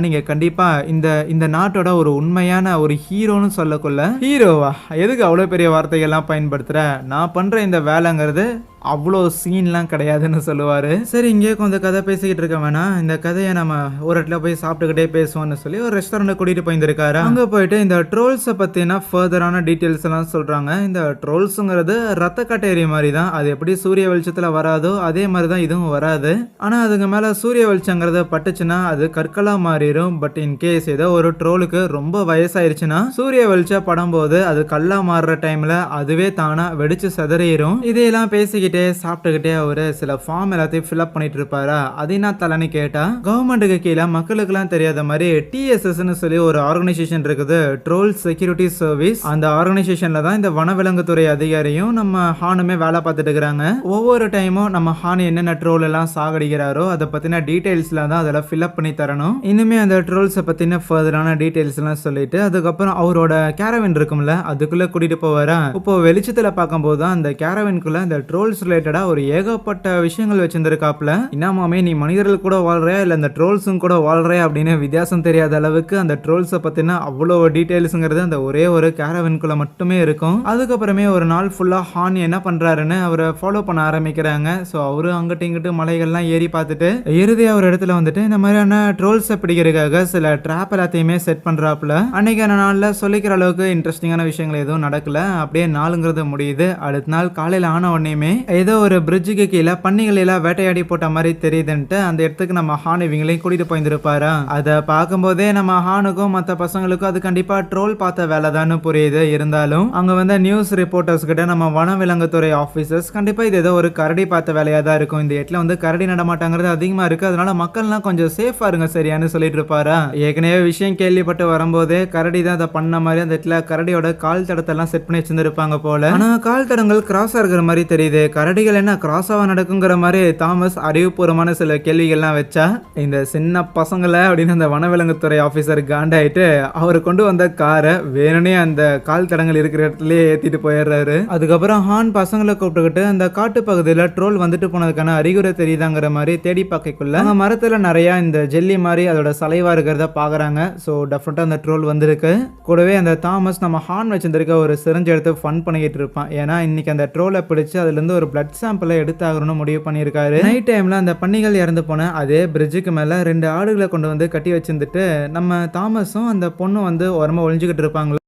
நீங்கள் கண்டிப்பாக இந்த இந்த நாட்டோட ஒரு உண்மையான ஒரு ஹீரோன்னு சொல்லக்குள்ள ஹீரோவா எதுக்கு அவ்வளோ பெரிய வார்த்தைகள்லாம் பயன்படுத்துகிறேன் நான் பண்ணுற இந்த வேலைங்கிறது அவ்வளோ சீன்லாம் கிடையாதுன்னு சொல்லுவார். சரி இங்கே கொஞ்சம் கதை பேசிக்கிட்டு இருக்க வேணாம். இந்த கதையை நம்ம ஒரு இடத்துல போய் சாப்பிட்டுக்கிட்டே பேசுவோம்னு சொல்லி ஒரு ரெஸ்டாரண்ட் கூட்டிகிட்டு போயிருந்திருக்காரு. அங்கே போயிட்டு இந்த ட்ரோல்ஸை பற்றினா ஃபர்தரான டீட்டெயில்ஸ் எல்லாம் சொல்கிறாங்க இந்த ட்ரோல்ஸுங்கிறது ரத்த கட்டேரி மாதிரி தான். அது எப்படி சூரிய வெளிச்சத்தில் வராதோ அதே மாதிரி தான் இதுவும் வராது. ஆனால் அதுக்கு மேலே சூரிய வெளிச்சங்கிறது பட்டுச்சுன்னா அது கற்களாக மாறிடும் பட் இன் கேஸ் ஏதோ ஒரு ட்ரோலுக்கு ரொம்ப வயசாயிருச்சுன்னா சூரிய வெளிச்சம் படும்போது அது கல்லா மாறுற டைமில் அதுவே தானாக வெடிச்சு சிதறிடும் இதையெல்லாம் பேசிக்கிட்டு சாப்பிட்டுக்கிட்டே அவர் சில ஃபார்ம் எல்லாத்தையும் ஃபில்அப் பண்ணிட்டு இருப்பாரா? அது என்ன தலைன்னு கேட்டால் கவர்மெண்ட்டுக்கு கீழே மக்களுக்கெல்லாம் தெரியாத மாதிரி டிஎஸ்எஸ்னு சொல்லி ஒரு ஆர்கனைசேஷன் இருக்குது. ட்ரோல் செக்யூரிட்டி சர்வீஸ் அந்த ஆர்கனைசேஷனில் தான் இந்த வனவிலங்குத்துறை அதிகாரியும் நம்ம ஹானுமே வேலை பார்த்துட்டு இருக்கிறாங்க. ஒவ்வொரு டைமும் நம்ம ஹான் என்னென்ன ட்ரோல் எல்லாம் சாகடிக்கிறாரோ அதை பற்றின டீட்டெயில்ஸ்லாம் தான் அதெல்லாம் ஃபில்அப் பண்ணி தரணும். இனிமே அந்த ட்ரோல்ஸை பற்றின ஃபர்தரான டீட்டெயில்ஸ் எல்லாம் சொல்லிட்டு அதுக்கப்புறம் அவரோட கேரவன் இருக்கும்ல அதுக்குள்ளே கூட்டிகிட்டு போவாரா? இப்போ வெளிச்சத்தில் பார்க்கும்போது தான் அந்த கேரவனுக்குள்ள அந்த ட்ரோல்ஸ் ரிலேட்டடாக ஒரு ஏகப்பட்ட விஷயங்கள் வச்சிருந்திருக்காப்ல என்னமாமே நீ மனிதர்கள் கூட வாழ்றியா? இல்லை இந்த ட்ரோல்ஸும் கூட வாழ்கிற அப்படின்னு வித்தியாசம் தெரியாத அளவுக்கு அந்த ட்ரோல்ஸை பற்றின அவ்வளோ டீட்டெயில்ஸுங்கிறது அந்த ஒரே ஒரு கேரவனுக்குள்ள மட்டுமே இருக்கும். அதுக்கப்புறமே ஒரு நாள் ஃபுல்லாக ஹான் என்ன பண்ணுறாருன்னு அவரை ஃபாலோ பண்ண ஆரம்பிக்கிறாங்க. ஸோ அவரு அங்கிட்டு இங்கிட்டு மலைகள்லாம் ஏறி பார்த்துட்டு இறுதியா ஒரு இடத்துல வந்துட்டு இந்த மாதிரியான ட்ரோல்ஸை பிடிக்கிறதுக்காக சில ட்ராப் எல்லாத்தையுமே செட் பண்ணுறாப்புல அன்னைக்கான நாளில் சொல்லிக்கிற அளவுக்கு இன்ட்ரெஸ்டிங்கான விஷயங்கள் எதுவும் நடக்கல. அப்படியே நாளுங்கிறது முடியுது. அடுத்த நாள் காலையில் ஆன உடனேயுமே ஏதோ ஒரு பிரிட்ஜுக்கு கீழே பன்னிகள் எல்லாம் வேட்டையாடி போட்ட மாதிரி தெரியுதுன்ட்டு அந்த இடத்துக்கு நம்ம ஹான் இவங்களையும் கூட்டிட்டு போயிருந்திருப்பாரா? அதை பார்க்கும்போதே நம்ம ஹானுக்கும் மற்ற பசங்களுக்கும் அது கண்டிப்பா ட்ரோல் பார்த்த வேலை தான் புரியுது. இருந்தாலும் அங்க வந்த நியூஸ் ரிப்போர்ட்டர்ஸ் கிட்ட நம்ம வனவிலங்குத்துறை ஆஃபீஸர்ஸ் கண்டிப்பா இது ஏதோ ஒரு கரடி பார்த்த வேலையா தான் இருக்கும். இந்த இடத்துல வந்து கரடி நடமாட்டங்கிறது அதிகமா இருக்கு. அதனால மக்கள்லாம் கொஞ்சம் சேஃபா இருங்க சரியானு சொல்லிட்டு இருப்பாரா? ஏற்கனவே விஷயம் கேள்விப்பட்டு வரும்போதே கரடி தான் அதை பண்ண மாதிரி அந்த இடத்துல கரடியோட கால் தடத்தெல்லாம் செட் பண்ணி வச்சிருந்திருப்பாங்க போல. ஆனா கால் தடங்கள் கிராஸ் இருக்கிற மாதிரி தெரியுது. கரடிகள் என்ன கிராஸாக நடக்குங்கிற மாதிரி தாமஸ் அறிவுபூர்வமான சில கேள்விகள்லாம் வச்சா இந்த சின்ன பசங்களை அப்படின்னு அந்த வனவிலங்குத்துறை ஆஃபீஸர் காண்டாயிட்டு அவர் கொண்டு வந்த காரை வேணும்னே அந்த கால் தடங்கள் இருக்கிற இடத்துலயே ஏற்றிட்டு போயிடுறாரு. அதுக்கப்புறம் ஹான் பசங்களை கூப்பிட்டுக்கிட்டு அந்த காட்டு பகுதியில் ட்ரோல் வந்துட்டு போனதுக்கான அறிகுறி தெரியுதாங்கிற மாதிரி தேடி பார்க்கக்குள்ள அங்கே மரத்தில் நிறையா இந்த ஜெல்லி மாதிரி அதோட சலைவா இருக்கிறத பார்க்குறாங்க. ஸோ டெஃபினட்டாக அந்த ட்ரோல் வந்திருக்கு. கூடவே அந்த தாமஸ் நம்ம ஹான் வச்சிருந்திருக்க ஒரு சிறஞ்சு எடுத்து ஃபன் பண்ணிக்கிட்டு இருப்பான். ஏன்னா இன்னைக்கு அந்த ட்ரோலை பிடிச்சி அதுலேருந்து ஒரு ஒரு பிளட் சாம்பிளை எடுத்தாகணும்னு முடிவு பண்ணியிருக்காரு. நைட் டைம்ல அந்த பன்னிகள் இறந்து போன அதே பிரிட்ஜுக்கு மேல ரெண்டு ஆடுகளை கொண்டு வந்து கட்டி வச்சிருந்துட்டு நம்ம தாமஸும் அந்த பொண்ணும் வந்து உரமா ஒழிஞ்சுக்கிட்டு இருப்பாங்களா?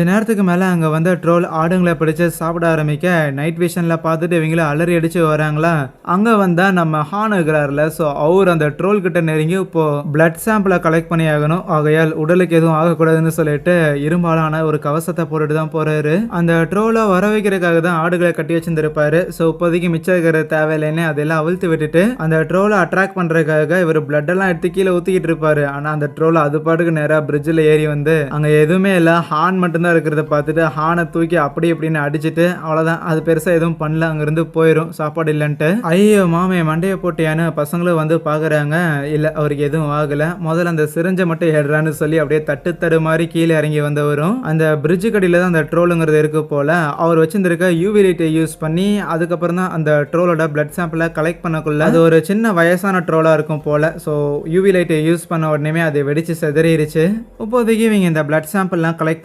கொஞ்ச நேரத்துக்கு மேலே அங்கே வந்த ட்ரோல் ஆடுங்களை பிடிச்சு சாப்பிட ஆரம்பிக்க நைட் விஷனில் பார்த்துட்டு இவங்கள அலறி அடிச்சு வராங்களா? அங்கே வந்தால் நம்ம ஹான் இருக்கிறார்ல ஸோ அவர் அந்த ட்ரோல் கிட்ட நெருங்கி இப்போ பிளட் சாம்பிளை கலெக்ட் பண்ணி ஆகணும். ஆகையால் உடலுக்கு எதுவும் ஆகக்கூடாதுன்னு சொல்லிட்டு இரும்பாலான ஒரு கவசத்தை போட்டுட்டு தான் போறாரு. அந்த ட்ரோலை வர வைக்கிறதுக்காக தான் ஆடுகளை கட்டி வச்சிருந்திருப்பாரு. ஸோ இப்போதைக்கு மிச்சம் இருக்கிற தேவையில்லைன்னு அதெல்லாம் அவிழ்த்து விட்டுட்டு அந்த ட்ரோலை அட்ராக்ட் பண்ணுறதுக்காக இவர் பிளட் எல்லாம் எடுத்து கீழே ஊற்றிக்கிட்டு இருப்பாரு. ஆனால் அந்த ட்ரோலை அது பாட்டுக்கு நேராக பிரிட்ஜில் ஏறி வந்து அங்கே எதுவுமே இல்லை ஹார்ன் மட்டும்தான் இருக்கிறத பார்த்துட்டு ஹானை தூக்கி அப்படி இப்படின்னு அடிச்சுட்டு அவ்வளோதான் அது பெருசாக எதுவும் பண்ணல. அங்கேருந்து போயிடும் சாப்பாடு இல்லைன்ட்டு. ஐயோ மாமே மண்டையை போட்டியான்னு பசங்களும் வந்து பார்க்குறாங்க இல்லை அவருக்கு எதுவும் ஆகலை. முதல்ல அந்த சிரிஞ்சை மட்டும் ஏடுறான்னு சொல்லி அப்படியே தட்டு தடு மாதிரி கீழே இறங்கி வந்தவரும் அந்த பிரிட்ஜு கடியில் தான் அந்த ட்ரோலுங்கிறது இருக்கு போல். அவர் வச்சுருந்துருக்க யூவி லைட்டை யூஸ் பண்ணி அதுக்கப்புறம் தான் அந்த ட்ரோலோட பிளட் சாம்பிளை கலெக்ட் பண்ணக்குள்ள அது ஒரு சின்ன வயசான ட்ரோலாக இருக்கும் போல். ஸோ யூவி லைட்டை யூஸ் பண்ண உடனே அது வெடிச்சு செதறிடுச்சு இப்போதைக்கு இவங்க இந்த பிளட் சாம்பிள்லாம் கலெக்ட்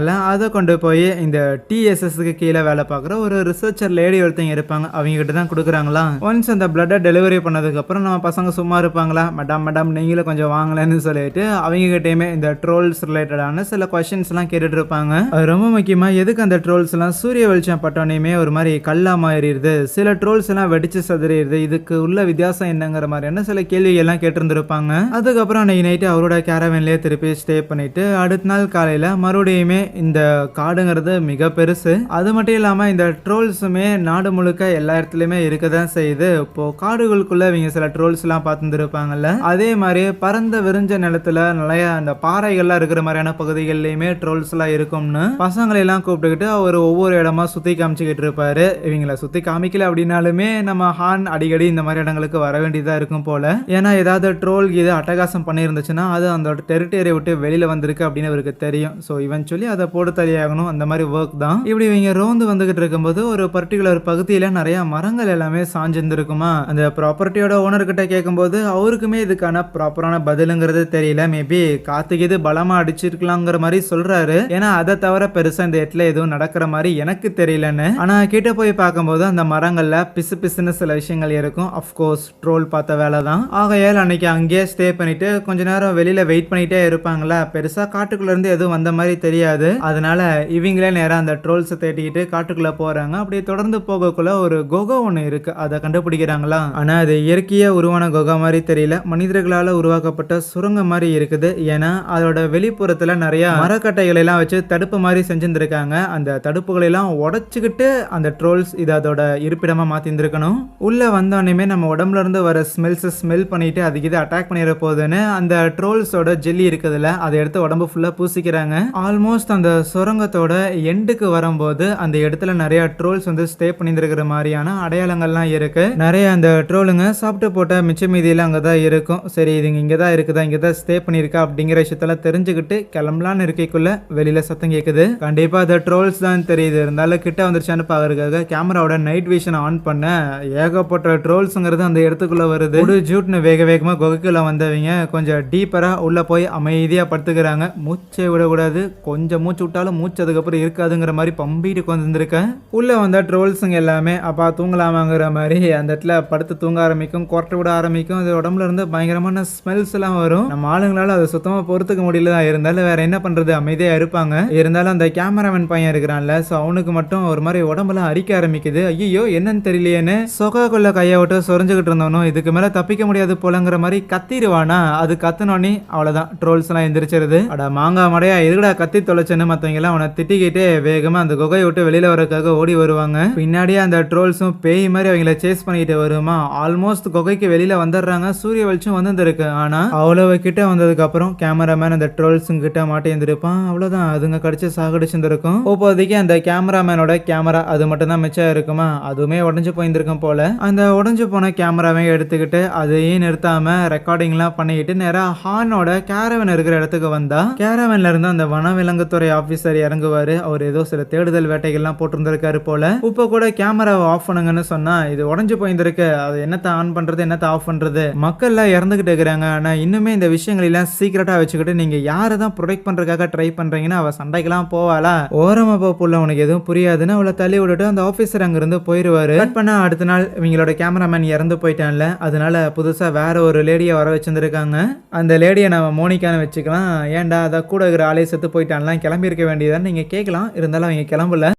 இருப்பாங்கள்ல அதை கொண்டு போய் இந்த டிஎஸ்எஸ்க்கு கீழே வேலை பார்க்குற ஒரு ரிசர்ச்சர் லேடி ஒருத்தங்க இருப்பாங்க. அவங்க கிட்ட தான் கொடுக்குறாங்களா? ஒன்ஸ் அந்த பிளட்டை டெலிவரி பண்ணதுக்கப்புறம் நம்ம பசங்க சும்மா இருப்பாங்களா? மேடம் மேடம் நீங்களும் கொஞ்சம் வாங்கலன்னு சொல்லிட்டு அவங்க கிட்டேயுமே இந்த ட்ரோல்ஸ் ரிலேட்டடான சில கொஷின்ஸ்லாம் கேட்டுட்டு இருப்பாங்க அது ரொம்ப முக்கியமாக எதுக்கு அந்த ட்ரோல்ஸ்லாம் சூரிய வெளிச்சம் பட்டோனையுமே ஒரு மாதிரி கல்லா மாறிடுது சில ட்ரோல்ஸ் எல்லாம் வெடிச்சு சதுறிடுது இதுக்கு உள்ள வித்தியாசம் என்னங்கிற மாதிரியான சில கேள்விகள்லாம் கேட்டிருந்திருப்பாங்க. அதுக்கப்புறம் அன்னைக்கு நைட்டு அவரோட கேரவன்லேயே திருப்பி ஸ்டே பண்ணிட்டு அடுத்த நாள் காலையில் மறுபடியுமே இந்த காடுங்கிறது மிக பெருசு. அது மட்டும் இல்லாமல் இந்த ட்ரோல்ஸுமே நாடு முழுக்க எல்லா இடத்துலையுமே இருக்க தான் செய்யுது. இப்போ காடுகளுக்குள்ள இவங்க சில ட்ரோல்ஸ் எல்லாம் பார்த்துருப்பாங்கல்ல அதே மாதிரி பரந்த விரிஞ்ச நிலத்துல நிறைய அந்த பாறைகள்லாம் இருக்கிற மாதிரியான பகுதிகள்லையுமே ட்ரோல்ஸ் எல்லாம் இருக்கும்னு பசங்களை எல்லாம் கூப்பிட்டுக்கிட்டு அவர் ஒவ்வொரு இடமா சுத்தி காமிச்சுக்கிட்டு இருப்பாரு. இவங்கள சுத்தி காமிக்கல அப்படின்னாலுமே நம்ம ஹான் அடிக்கடி இந்த மாதிரி இடங்களுக்கு வர வேண்டியதா இருக்கும் போல. ஏன்னா ஏதாவது ட்ரோல் இது அட்டகாசம் பண்ணியிருந்துச்சுன்னா அது அந்த டெரிட்டரியை விட்டு வெளியில வந்திருக்கு அப்படின்னு அவருக்கு தெரியும். ஸோ இவன் சொல்லி அதை போட்டு தள்ளியாகணும் அந்த மாதிரி ஒர்க் தான். இப்படி இவங்க ரோந்து வந்துகிட்டு இருக்கும்போது ஒரு பர்டிகுலர் பகுதியில நிறைய மரங்கள் எல்லாமே சாஞ்சிருந்துருக்குமா? அந்த ப்ராப்பர்ட்டியோட ஓனர் கிட்ட கேட்கும்போது அவருக்குமே இதுக்கான ப்ராப்பரான பதிலுங்கிறது தெரியல. மேபி காத்துக்கு இது பலமா அடிச்சிருக்கலாங்கிற மாதிரி சொல்றாரு. ஏன்னா அதை தவிர பெருசா இந்த இடத்துல எதுவும் நடக்கிற மாதிரி எனக்கு தெரியலன்னு. ஆனா கிட்ட போய் பார்க்கும்போது அந்த மரங்கள்ல பிசு பிசுன்னு சில விஷயங்கள் இருக்கும். அஃப்கோர்ஸ் ட்ரோல் பார்த்த வேலை தான். ஆகையால் அன்னைக்கு அங்கேயே ஸ்டே பண்ணிட்டு கொஞ்ச நேரம் வெளியில வெயிட் பண்ணிட்டே இருப்பாங்களா? பெருசா காட்டுக்குள்ள இருந்து எதுவும் வந்த மாதிரி தெரியாது. அதனால இவங்களே நேராக அந்த ட்ரோல்ஸை தேடிக்கிட்டு காட்டுக்குள்ள போறாங்க. அப்படியே தொடர்ந்து போகக்குள்ள ஒரு குகை ஒன்று இருக்கு. அதை கண்டுபிடிக்கிறாங்களா? ஆனால் அது இயற்கையாக உருவான குகை மாதிரி தெரியல. மனிதர்களால் உருவாக்கப்பட்ட சுரங்கம் மாதிரி இருக்குது. ஏன்னா அதோட வெளிப்புறத்தில் நிறைய மரக்கட்டைகளை எல்லாம் வச்சு தடுப்பு மாதிரி செஞ்சுருந்துருக்காங்க. அந்த தடுப்புகளை எல்லாம் உடச்சிக்கிட்டு அந்த ட்ரோல்ஸ் இது அதோட இருப்பிடமாக மாற்றிருந்துருக்கணும் உள்ளே வந்தோடனே நம்ம உடம்புல இருந்து வர ஸ்மெல்ஸை ஸ்மெல் பண்ணிட்டு அதுக்கு இது அட்டாக் பண்ணிட போகுதுன்னு அந்த ட்ரோல்ஸோட ஜெல்லி இருக்குதுல்ல அதை எடுத்து உடம்பு ஃபுல்லாக பூசிக்கிறாங்க. ஆல்மோஸ்ட் அந்த சுரங்கத்தோட எண்டுக்கு வரும்போது அந்த இடத்துல நிறைய ட்ரோல்ஸ் வந்து ஸ்டே பண்ணியிருக்கிற மாதிரியான அடையாளங்கள்லாம் இருக்கு. நிறைய அந்த ட்ரோலுங்க சாப்பிட்டு போட்ட மிச்ச மீதியெல்லாம் அங்கே தான் இருக்கும். சரி இது இங்கே தான் இருக்குதா இங்கே தான் ஸ்டே பண்ணியிருக்கா அப்படிங்கிற விஷயத்தெல்லாம் தெரிஞ்சுக்கிட்டு கிளம்பலான்னு இருக்கைக்குள்ள வெளியில் சத்தம் கேட்குது கண்டிப்பாக அந்த ட்ரோல்ஸ் தான் தெரியுது. இருந்தாலும் கிட்ட வந்துருச்சான்னு பார்க்கறதுக்காக கேமராவோட நைட் விஷன் ஆன் பண்ண ஏகப்பட்ட ட்ரோல்ஸுங்கிறது அந்த இடத்துக்குள்ளே வருது. ஒரு ஜூட்னு வேக வேகமாக குகைக்குள்ள வந்தவங்க கொஞ்சம் டீப்பராக உள்ளே போய் அமைதியாக படுத்துக்கிறாங்க. மூச்சை விடக்கூடாது. கொஞ்சம் மூச்சு விட்டாலும் மூச்சு அதுக்கப்புறம் இருக்காதுங்கிற மாதிரி பம்பிட்டு வந்துருக்கேன் உள்ளே வந்த ட்ரோல்ஸுங்க எல்லாமே அப்பா தூங்கலாமாங்கிற மாதிரி அந்த இடத்துல படுத்து தூங்க ஆரம்பிக்கும் கொரட்டை விட ஆரம்பிக்கும். அது உடம்புல இருந்து பயங்கரமான ஸ்மெல்ஸ் எல்லாம் வரும். நம்ம ஆளுங்களால அதை சுத்தமாக பொறுத்துக்க முடியல தான் இருந்தாலும் வேற என்ன பண்றது? அமைதியாக இருப்பாங்க. இருந்தாலும் அந்த கேமராமேன் பையன் இருக்கிறான்ல ஸோ அவனுக்கு மட்டும் ஒரு மாதிரி உடம்பெல்லாம் அரிக்க ஆரம்பிக்குது. ஐயோ என்னன்னு தெரியலையேன்னு சொகாக்குள்ள கையை விட்டு சொரிஞ்சுக்கிட்டு இருந்தவனும் இதுக்கு மேலே தப்பிக்க முடியாது போலங்கிற மாதிரி கத்திடுவானா? அது கத்துனோடனே அவ்வளோதான் ட்ரோல்ஸ் எல்லாம் எந்திரிச்சிருது. அட மாங்காய் மடையா எதுக்குடா கத்தி தொலைச்சேன்னு மத்தவங்க எல்லாம் அவனை திட்டிக்கிட்டே வேகமா அந்த குகையை விட்டு வெளியில வரக்காக ஓடி வருவாங்க. பின்னாடியே அந்த ட்ரோல்ஸும் பேய் மாதிரி அவங்கள சேஸ் பண்ணிக்கிட்டு வருமா? ஆல்மோஸ்ட் குகைக்கு வெளியில வந்துடுறாங்க. சூரிய வெளிச்சம் வந்துருக்கு ஆனா அவ்வளவு கிட்ட வந்ததுக்கு அப்புறம் கேமராமேன் அந்த ட்ரோல்ஸும் கிட்ட மாட்டேந்திருப்பான் அவ்வளவுதான். அதுங்க கடிச்சு சாகடிச்சிருந்துருக்கும் இப்போதைக்கு அந்த கேமராமேனோட கேமரா அது மட்டும் தான் மிச்சம் இருக்குமா அதுவுமே உடஞ்சு போயிருந்திருக்கும் போல. அந்த உடஞ்சு போன கேமராவை எடுத்துக்கிட்டு அதையும் நிறுத்தாம ரெக்கார்டிங்லாம் பண்ணிக்கிட்டு நேராக ஹானோட கேரவன் இருக்கிற இடத்துக்கு வந்தா கேரவன்ல இருந்து அந்த வனவிலங்கு காவல்துறை ஆபீசர் இறங்குவாரு. அவர் ஏதோ சில தேடுதல் வேட்டைகள்லாம் போட்டிருந்திருக்காரு போல. இப்போ கூட கேமராவை ஆஃப் பண்ணுங்கன்னு சொன்னா இது உடஞ்சு போயிருந்திருக்கு அது என்னத்த ஆன் பண்றது என்னத்த ஆஃப் பண்றது? மக்கள் எல்லாம் இறந்துகிட்டு இருக்கிறாங்க. ஆனா இன்னுமே இந்த விஷயங்கள் எல்லாம் சீக்கிரட்டா வச்சுக்கிட்டு நீங்க யாரை தான் ப்ரொடெக்ட் பண்றதுக்காக ட்ரை பண்றீங்கன்னா அவ சண்டைக்கெல்லாம் போவாளா? ஓரமா போ உனக்கு எதுவும் புரியாதுன்னு அவளை தள்ளி விட்டுட்டு அந்த ஆபீசர் அங்கிருந்து போயிருவாரு. கட் பண்ணா அடுத்த நாள் இவங்களோட கேமராமேன் இறந்து போயிட்டான்ல. அதனால புதுசா வேற ஒரு லேடியை வர வச்சிருந்திருக்காங்க. அந்த லேடியை நம்ம மோனிக்கான்னு வச்சுக்கலாம். ஏன்டா அதை கூட இருக்கிற ஆளே செத்து போயிட்டான்லாம் கிளம்பியிருக்க வேண்டியதான்னு நீங்க கேட்கலாம். இருந்தாலும் அவங்க கிளம்பல.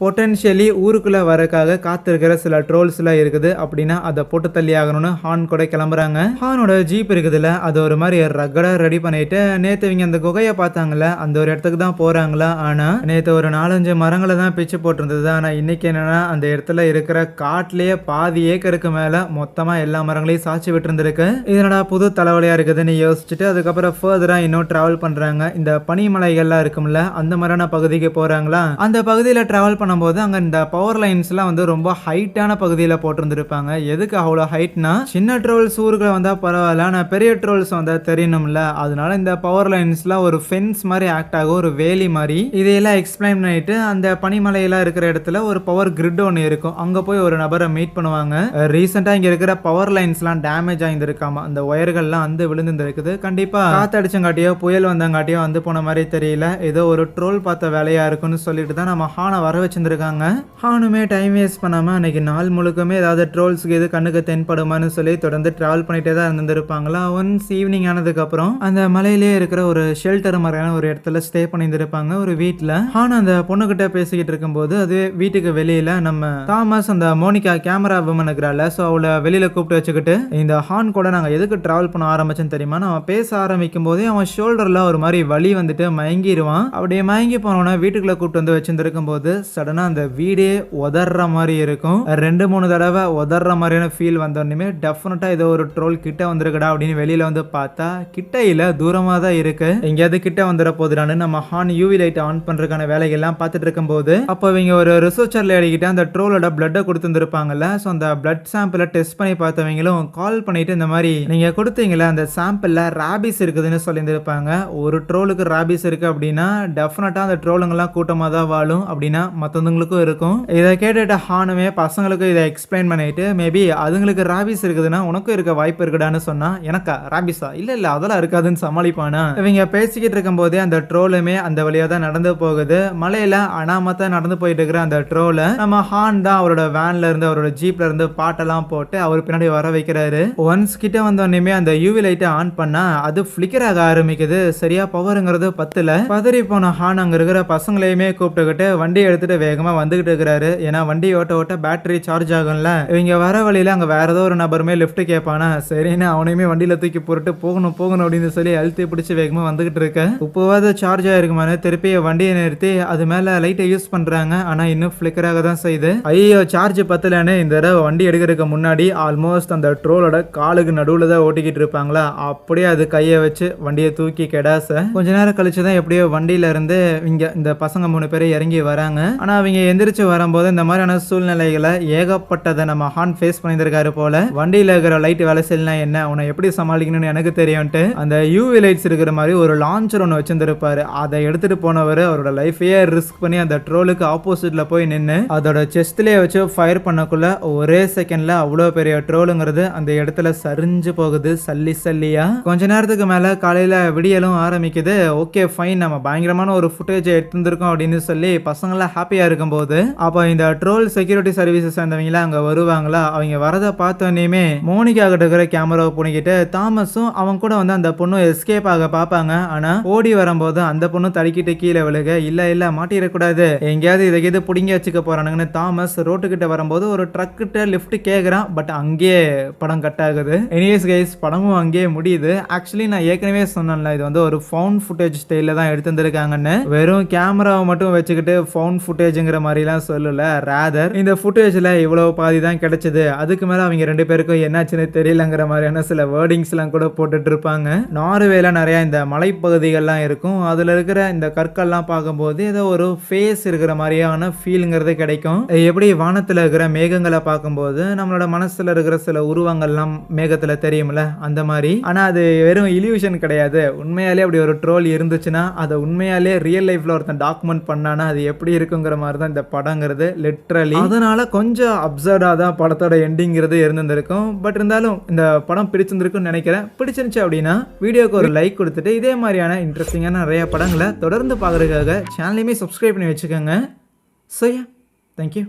பொட்டென்ஷியலி ஊருக்குள்ளே வரக்காக காத்திருக்கிற சில ட்ரோல்ஸ்லாம் இருக்குது. அப்படின்னா அதை போட்டு தள்ளி ஆகணும்னு ஹான் கூட கிளம்புறாங்க. ஹானோட ஜீப் இருக்குதுல்ல அது ஒரு மாதிரி ரக்கடாக ரெடி பண்ணிட்டு நேற்று இவங்க அந்த குகையை பார்த்தாங்கல்ல அந்த ஒரு இடத்துக்கு தான் போகிறாங்களா ஆனால் நேற்று ஒரு நாலஞ்சு மரங்களை தான் பிச்சு போட்டிருந்தது. ஆனால் இன்னைக்கு என்னன்னா அந்த இடத்துல இருக்கிற காட்டிலேயே பாதி ஏக்கருக்கு மேலே மொத்தமாக எல்லா மரங்களையும் சாட்சி விட்டுருந்துருக்கு. இதனடா புது தலைவலியாக இருக்குதுன்னு யோசிச்சுட்டு அதுக்கப்புறம் ஃபர்தராக இன்னும் ட்ராவல் பண்ணுறாங்க இந்த பனிமலைகள்லாம் இருக்கும்ல அந்த மாதிரியான பகுதிக்கு போகிறாங்களா அந்த பகுதியில் ட்ராவல் பண்ணும்போது அங்கே இந்த பவர் லைன்ஸ்லாம் வந்து ரொம்ப ஹைட்டான பகுதியில் போட்டிருந்துருப்பாங்க. எதுக்கு அவ்வளோ ஹைட்னா சின்ன ட்ரோல்ஸ் ஊருக்குள்ள வந்தால் பரவாயில்ல ஆனால் பெரிய ட்ரோல்ஸ் வந்தால் தெரியணும்ல. அதனால இந்த பவர் லைன்ஸ்லாம் ஒரு ஃபென்ஸ் மாதிரி ஆக்ட் ஆகும் ஒரு வேலி மாதிரி. இதையெல்லாம் எக்ஸ்பிளைன் பண்ணிட்டு அந்த பனிமலையெல்லாம் இருக்கிற இடத்துல ஒரு பவர் கிரிட் ஒன்று இருக்கும். அங்கே போய் ஒரு நபரை மீட் பண்ணுவாங்க. ரீசெண்டாக இங்கே இருக்கிற பவர் லைன்ஸ்லாம் டேமேஜ் ஆகியிருக்காமா அந்த ஒயர்கள்லாம் வந்து விழுந்துருக்குது கண்டிப்பாக காத்தடிச்சங்காட்டியோ புயல் வந்தங்காட்டியோ வந்து போன மாதிரி தெரியல. ஏதோ ஒரு ட்ரோல் பார்த்த வேலையாக இருக்குன்னு சொல்லிட்டு தான் நம்ம ஹானை வர வச்சு வச்சிருந்துருக்காங்க. ஹானுமே டைம் வேஸ்ட் பண்ணாமல் அன்றைக்கி நாள் முழுக்கமே ஏதாவது ட்ரோல்ஸுக்கு எது கண்ணுக்கு தென்படுமான்னு சொல்லி தொடர்ந்து ட்ராவல் பண்ணிகிட்டே தான் இருந்திருப்பாங்களா? ஒன்ஸ் ஈவினிங் ஆனதுக்கப்புறம் அந்த மலையிலேயே இருக்கிற ஒரு ஷெல்டர் மாதிரியான ஒரு இடத்துல ஸ்டே பண்ணியிருந்திருப்பாங்க ஒரு வீட்டில் ஹான் அந்த பொண்ணுக்கிட்ட பேசிக்கிட்டு இருக்கும்போது அது வீட்டுக்கு வெளியில் நம்ம தாமஸ் அந்த மோனிகா கேமரா விமன் இருக்கிறாள் ஸோ அவளை வெளியில் கூப்பிட்டு வச்சுக்கிட்டு இந்த ஹான் கூட நாங்கள் எதுக்கு ட்ராவல் பண்ண ஆரம்பிச்சோன்னு தெரியுமா? நான் பேச ஆரம்பிக்கும் போதே அவன் ஷோல்டரில் ஒரு மாதிரி வலி வந்துட்டு மயங்கிடுவான் அப்படியே மயங்கி போனோன்னா வீட்டுக்குள்ளே கூப்பிட்டு வந்து வச்சுருந்துருக்கும் போது சடனாக அந்த வீடே உதற மாதிரி இருக்கும். ரெண்டு மூணு தடவை உதற மாதிரியான ஃபீல் வந்தோடனே டெஃபினட்டாக ஏதோ ஒரு ட்ரோல் கிட்ட வந்திருக்கடா அப்படின்னு வெளியில வந்து பார்த்தா கிட்ட இல்லை தூரமாக தான் இருக்கு. எங்கேயாவது கிட்ட வந்துட போதுடான்னு நம்ம ஹான் யூவி லைட் ஆன் பண்ணுறதுக்கான வேலைகள்லாம் பார்த்துட்டு இருக்கும்போது அப்போ இவங்க ஒரு ரிசர்ச்சரில் லேடிக்கிட்ட அந்த ட்ரோலோட பிளட்டை கொடுத்துருந்துருப்பாங்கல்ல. ஸோ அந்த பிளட் சாம்பிளை டெஸ்ட் பண்ணி பார்த்தவங்களும் கால் பண்ணிட்டு இந்த மாதிரி நீங்கள் கொடுத்தீங்களா அந்த சாம்பிளில் ராபிஸ் இருக்குதுன்னு சொல்லியிருந்திருப்பாங்க. ஒரு ட்ரோலுக்கு ராபிஸ் இருக்கு அப்படின்னா டெஃபினட்டாக அந்த ட்ரோலுங்கெல்லாம் கூட்டமாக தான் வாழும். அப்படின்னா மற்றவங்களுக்கும் இருக்கும். இதை கேட்டுட்டு ஹானுமே பசங்களுக்கு இதை எக்ஸ்பிளைன் பண்ணிட்டு மேபி அதுங்களுக்கு ராபிஸ் இருக்குதுன்னா உனக்கும் இருக்க வாய்ப்பு இருக்குடான்னு சொன்னா எனக்கா? ராபிஸா இல்ல இல்ல அதெல்லாம் இருக்காதுன்னு சமாளிப்பானா? இவங்க பேசிக்கிட்டு இருக்கும் போதே அந்த ட்ரோலுமே அந்த வழியா தான் நடந்து போகுது. மலையில அனாமத்தா நடந்து போயிட்டு இருக்கிற அந்த ட்ரோல நம்ம ஹான் தான் அவரோட வேன்ல இருந்து அவரோட ஜீப்ல இருந்து பாட்டெல்லாம் போட்டு அவர் பின்னாடி வர வைக்கிறாரு. ஒன்ஸ் கிட்ட வந்தோடனே அந்த யூவி லைட்டை ஆன் பண்ணா அது ஃபிளிக்கர் ஆக ஆரம்பிக்குது. சரியா பவருங்கிறது பத்துல. பதறி போன ஹான் அங்க இருக்கிற பசங்களையுமே கூப்பிட்டுக்கிட்டு வண்டி எடுத்துட்டு வேகமா வந்துகிட்டு இருக்கிறாரு. ஏன்னா வண்டி ஓட்ட ஓட்ட பேட்டரி சார்ஜ் ஆகும்ல. இவங்க வர வழியில அங்கே வேற ஏதோ ஒரு நபருமே லிஃப்ட் கேட்பானா சரின்னு அவனையுமே வண்டியில தூக்கி போட்டு போகணும் போகணும் அப்படின்னு சொல்லி அழுத்தி பிடிச்சி வேகமா வந்துகிட்டு இருக்க. உப்பவாத சார்ஜ் ஆயிருக்குமானு திருப்பி வண்டியை நிறுத்தி அது மேலே லைட்டை யூஸ் பண்றாங்க. ஆனா இன்னும் ஃப்ளிக்கராக தான் செய்யுது. ஐயோ சார்ஜ் பத்தலன்னு இந்த தடவை வண்டி எடுக்கிறதுக்கு முன்னாடி ஆல்மோஸ்ட் அந்த ட்ரோலோட காலுக்கு நடுவுல தான் ஓட்டிக்கிட்டு இருப்பாங்களா? அப்படியே அது கையை வச்சு வண்டியை தூக்கி கெடாச. கொஞ்ச நேரம் கழிச்சு தான் எப்படியோ வண்டியில இருந்து இங்க இந்த பசங்க மூணு பேரும் இறங்கி வராங்க. ஆனா அவங்க எந்திரிச்சு வரும்போது இந்த மாதிரியான சூழ்நிலைகளை ஏகப்பட்டதை நம்ம ஹான் ஃபேஸ் பண்ணியிருக்காரு போல. வண்டியில இருக்கிற லைட் வேலை செய்யலாம் என்ன? உன்னை எப்படி சமாளிக்கணும்னு எனக்கு தெரியும்ட்டு அந்த யூவி லைட்ஸ் இருக்கிற மாதிரி ஒரு லான்ச்சர் ஒன்று வச்சிருந்திருப்பாரு. அதை எடுத்துட்டு போனவர் அவரோட லைஃபையே ரிஸ்க் பண்ணி அந்த ட்ரோலுக்கு ஆப்போசிட்ல போய் நின்று அதோட செஸ்ட்லேயே வச்சு ஃபயர் பண்ணக்குள்ள ஒரே செகண்ட்ல அவ்வளோ பெரிய ட்ரோலுங்கிறது அந்த இடத்துல சரிஞ்சு போகுது சல்லி சல்லியா. கொஞ்ச நேரத்துக்கு மேல காலையில விடியலும் ஆரம்பிக்குது. ஓகே ஃபைன் நம்ம பயங்கரமான ஒரு ஃபுட்டேஜ் எடுத்திருந்திருக்கோம் அப்படின்னு சொல்லி பசங்களாம் ஹாப்பியாக இருக்கும்போது அப்போ இந்த ட்ரோல் செக்யூரிட்டி சர்வீசஸ் சேர்ந்தவங்களாம் அங்கே வருவாங்களா? அவங்க வரதை பார்த்தோன்னே மோனிகா கிட்ட இருக்கிற கேமராவை புனிக்கிட்டு தாமஸும் அவங்க கூட வந்து அந்த பொண்ணு எஸ்கேப் ஆக பார்ப்பாங்க. ஆனால் ஓடி வரும்போது அந்த பொண்ணு தடுக்கிட்டு கீழே விழுக இல்லை இல்லை மாட்டிடக்கூடாது. எங்கேயாவது இதை எது பிடிங்கி வச்சுக்க போறானுங்கன்னு தாமஸ் ரோட்டுக்கிட்ட வரும்போது ஒரு ட்ரக்கிட்ட லிஃப்ட் கேட்குறான் பட் அங்கேயே படம் கட் ஆகுது. எனிவேஸ் கைஸ் படமும் அங்கேயே முடியுது. ஆக்சுவலி நான் ஏற்கனவே சொன்னேன்ல இது வந்து ஒரு ஃபவுண்ட் ஃபுட்டேஜ் ஸ்டைலில் தான் எடுத்திருந்திருக்காங்கன்னு. வெறும் கேமராவை மட்டும் வச்சுக்கிட்டு ஃபவுண்ட் ஃபுட்டேஜ் ஃபுட்டேஜுங்கிற மாதிரிலாம் சொல்லல. ரேதர் இந்த ஃபுட்டேஜில் இவ்வளோ பாதி தான் கிடைச்சது. அதுக்கு மேலே அவங்க ரெண்டு பேருக்கும் என்னாச்சுன்னு தெரியலங்கிற மாதிரியான சில வேர்டிங்ஸ்லாம் கூட போட்டுட்டு இருப்பாங்க நார்வேல நிறையா இந்த மலைப்பகுதிகள்லாம் இருக்கும். அதில் இருக்கிற இந்த கற்கள்லாம் பார்க்கும்போது ஏதோ ஒரு ஃபேஸ் இருக்கிற மாதிரியான ஃபீலுங்கிறது கிடைக்கும். எப்படி வானத்தில் இருக்கிற மேகங்களை பார்க்கும்போது நம்மளோட மனசில் இருக்கிற சில உருவங்கள்லாம் மேகத்தில் தெரியும்ல அந்த மாதிரி. ஆனால் அது வெறும் இலியூஷன் கிடையாது. உண்மையாலே அப்படி ஒரு ட்ரோல் இருந்துச்சுன்னா அதை உண்மையாலே ரியல் லைஃப்பில் ஒருத்தன் டாக்குமெண்ட் பண்ணானா அது எப்படி இருக்குங்கிற மாதிரி தான் இந்த படங்கிறது லிட்ரலி அதனால கொஞ்சம் அப்சர்டாக தான் படத்தோட எண்டிங்கிறது இருந்திருக்கும் பட் இருந்தாலும் இந்த படம் பிடிச்சிருந்திருக்கும்னு நினைக்கிறேன். பிடிச்சிருந்துச்சு அப்படின்னா வீடியோக்கு ஒரு லைக் கொடுத்துட்டு இதே மாதிரியான இன்ட்ரெஸ்டிங்கான நிறைய படங்களை தொடர்ந்து பார்க்குறதுக்காக சேனலையுமே சப்ஸ்கிரைப் பண்ணி வச்சுக்கோங்க. So yeah thank you